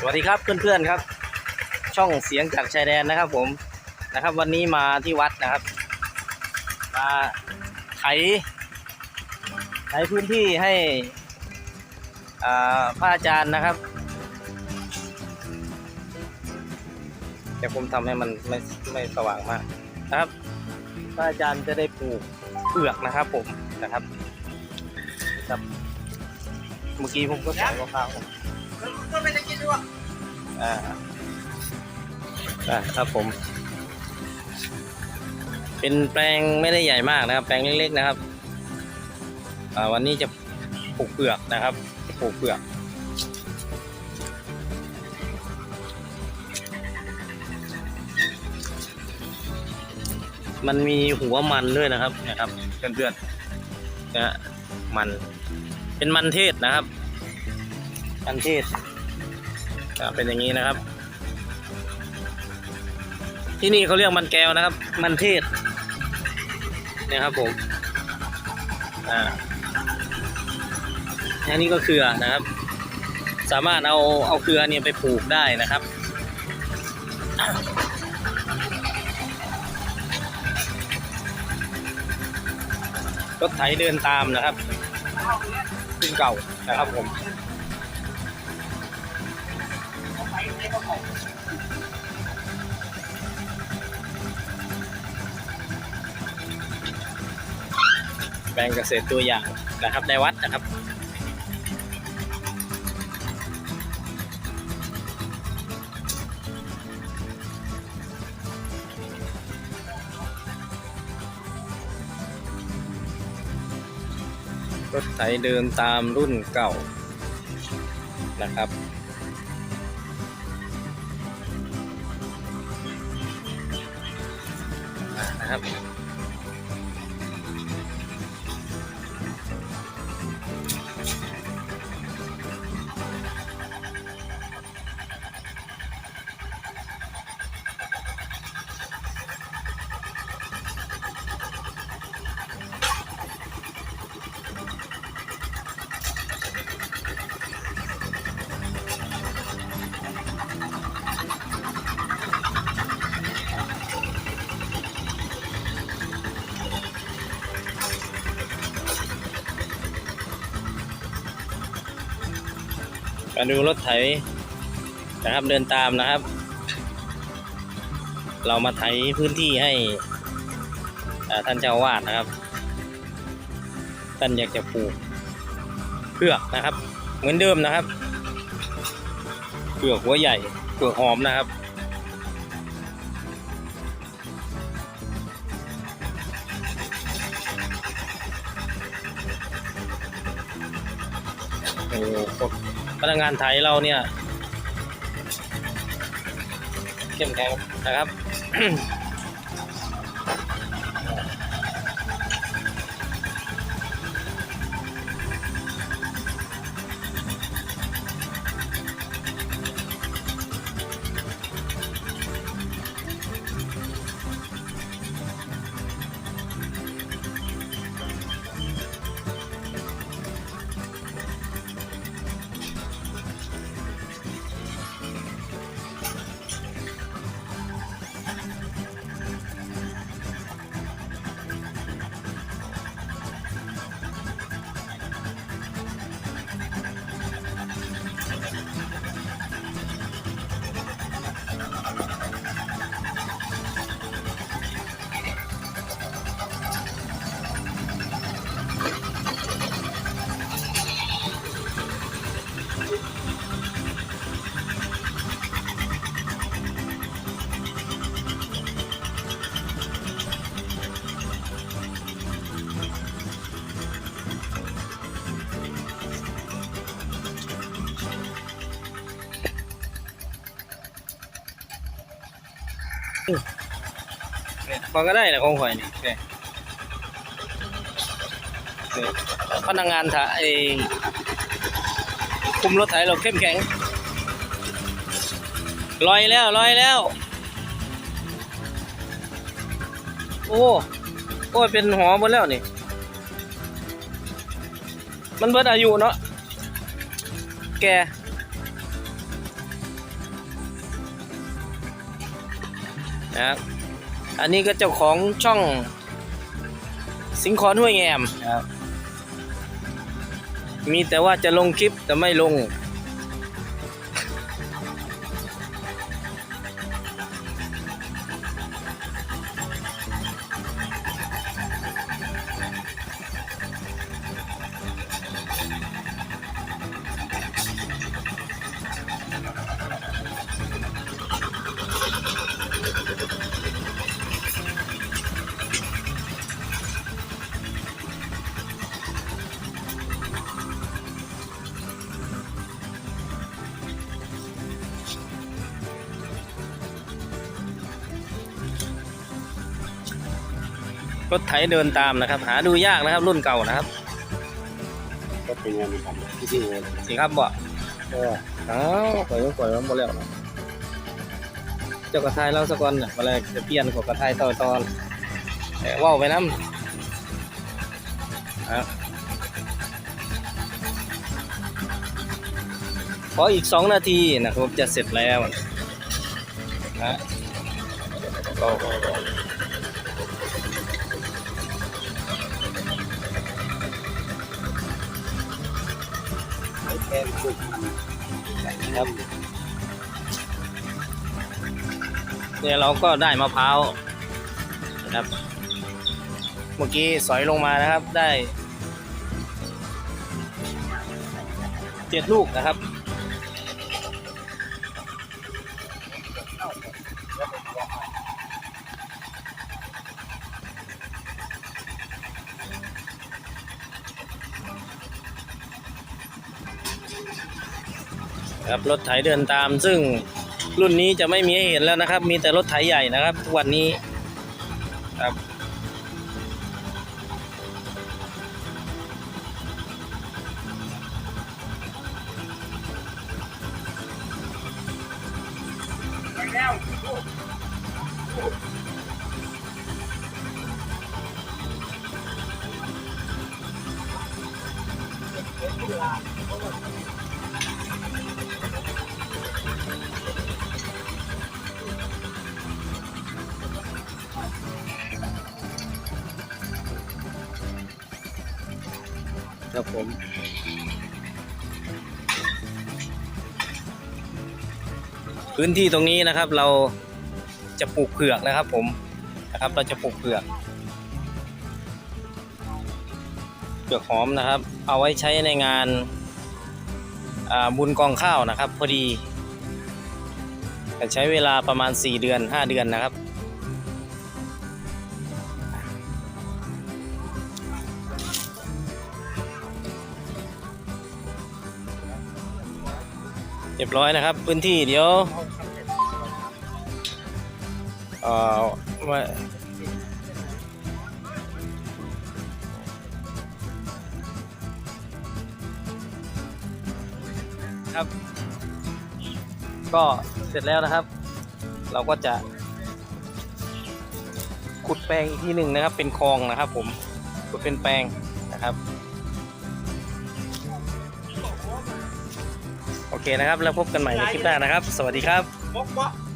สวัสดีครับเพื่อนๆครับ ช่องเสียงจากชายแดนนะครับผมนะครับ วันนี้มาที่วัดนะครับ มาไถไถพื้นที่ให้อ่าพระอาจารย์นะครับเดี๋ยวผมทำให้มันไม่ไม่สว่างมากนะครับพระอาจารย์จะได้ปลูกเปลือกนะครับ ผมนะครับครับ เมื่อกี้ผมก็ใส่มะพร้าว ก็ไม่ได้กินด้วยอ่าอ่าครับผม เป็นแปลงไม่ได้ใหญ่มากนะครับ แปลงเล็กๆนะครับ อ่าวันนี้จะปลูกเปลือกนะครับปลูกเปลือกมันมีหัวมันด้วยนะครับนะครับเพื่อนๆนะฮะมันเป็นมันเทศนะครับ มันเทศอ่าเป็นอย่างนี้นะครับ ที่นี่เขาเรียกมันแก้วนะครับ มันเทศเนี่ยครับผมอ่าอันนี้ก็เครือนะครับ สามารถเอาเอาเครือเนี่ยไปปลูกได้นะครับรถไถเดินตามนะครับขึ้นเก่านะครับผม แปลงเกษตรตัวอย่างนะครับในวัดนะครับรถไถเดินตามรุ่นเก่านะครับ นะครับ มาดูรถไถนะครับเดินตามนะครับ เรามาไถพื้นที่ให้ท่านเจ้าวาดนะครับ ท่านอยากจะปลูกเผือกนะครับ เหมือนเดิมนะครับเผือกหัวใหญ่เผือกหอมนะครับโอ้โห พนักงานไทยเราเนี่ยเข้มแข็งนะครับ พอก็ได้แหละของข่อยนี่พนักงานถ่ายคุมรถไถเราเข้มแข็งลอยแล้วลอยแล้ว โอ้โอ้เป็นหอหมดแล้วนี่ มันเบิดอายุเนาะแก นะครับ อันนี้ก็เจ้าของช่องสิงคอนห้วยแงมนะครับ มีแต่ว่าจะลงคลิปแต่ไม่ลง รถไถเดินตามนะครับ หาดูยากนะครับ รุ่นเก่านะครับก็เป็นงานทำที่ที่เลยสิครับบ่ก็อ้าวปล่อยมันปล่อยมันหมดแล้วนะเจ้ากระทายเราสักวันน่ะอะไรจะเปลี่ยนกับกระทายต่อตอนแต่ว่าวไปน้ำครับขออีกสองนาทีนะครับจะเสร็จแล้วนะก็ แค่สุดครับเนี่ยเราก็ได้มะพร้าวนะครับ เมื่อกี้สอยลงมานะครับได้เจ็ดลูกนะครับ ครับรถไถเดินตาม ซึ่งรุ่นนี้จะไม่มีให้เห็นแล้วนะครับ มีแต่รถไถใหญ่นะครับ ทุกวันนี้ครับไปแล้ว ครับผมพื้นที่ตรงนี้นะครับ เราจะปลูกเผือกนะครับ ผมนะครับ เราจะปลูกเผือกเผือกหอมนะครับ เอาไว้ใช้ในงานบุญกองข้าวนะครับ พอดีจะใช้เวลาประมาณ 4 เดือน 5 เดือนนะครับ เรียบร้อยนะครับ พื้นที่เดี๋ยวเอ่อว่าครับ ก็เสร็จแล้วนะครับ เราก็จะ ขุดแปลงอีกที่หนึ่งนะครับ เป็นคลองนะครับ ผมขุดเป็นแปลงนะครับ เคนะครับ แล้วพบกันใหม่ในคลิปหน้านะครับ สวัสดีครับ